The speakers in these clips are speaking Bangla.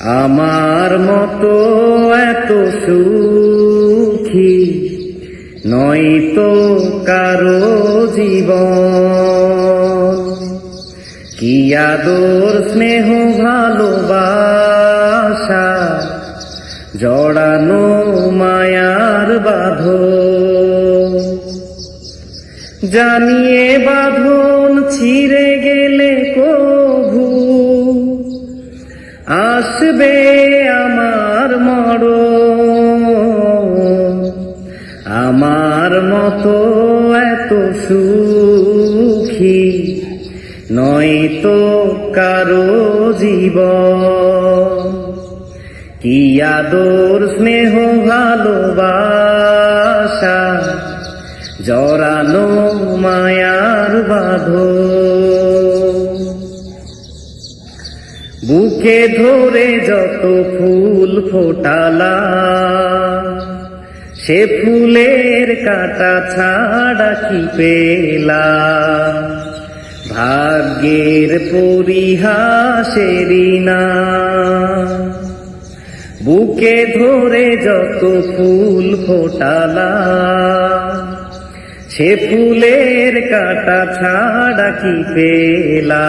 আমার মতো এত সুখী নয়তো কারও জীবন। কি আদর, স্নেহ, ভালোবাসা জড়ানো মায়ার বাঁধ জানিয়ে বাঁধন, ছিঁড়ে গেলে কভু আসবে আমার মর আমার মতো এত সুখী নয় নয়তো কারও জীবন। কি আদর, স্নেহ, ভালোবাসা, জড়ানো মায়ার বাঁধো বুকে ধরে যত ফুল ফোটালা, সে ফুলের কাটা ছাড়া কি পেলা? ভাগ্যের পরিহাসেরই না। বুকে ধরে যত ফুল ফোটালা, সে ফুলের কাটা ছাড়া কি পেলা?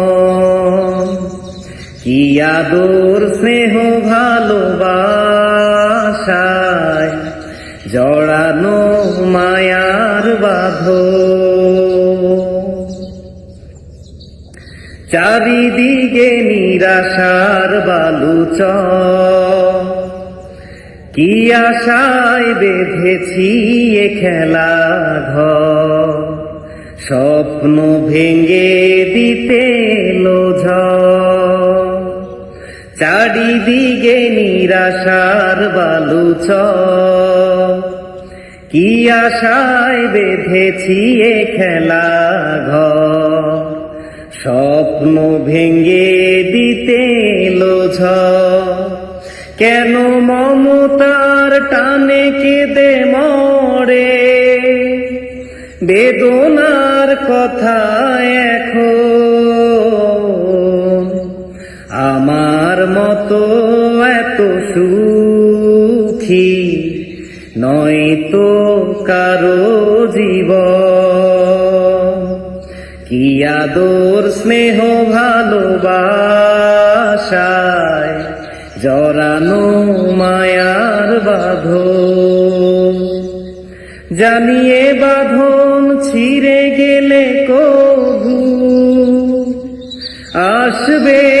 কি আদর, স্নেহ, ভালোবাসায় জড়ানো মায়ার বাঁধ। চারিদিকে নিরাশার বালুচ কি আশায় বেঁধেছি এ খেলা ঘর। স্বপ্ন ভেঙে দিতে চারিদিকে নিরাশার বালুচ। কি আশায় বেঁধেছি এ খেলা ঘর। স্বপ্ন ভেঙে দিতে লোঝ। কেন মমতার টানে কেঁদে মরে? বেদনার কথা এখন মতো এত সুখী নয় তো কারও জীব কি আদর, স্নেহ, ভালোবাসায় জরানো মায়ার বাঁধ জানিয়ে বাঁধন ছিঁড়ে গেলে কভু আসবে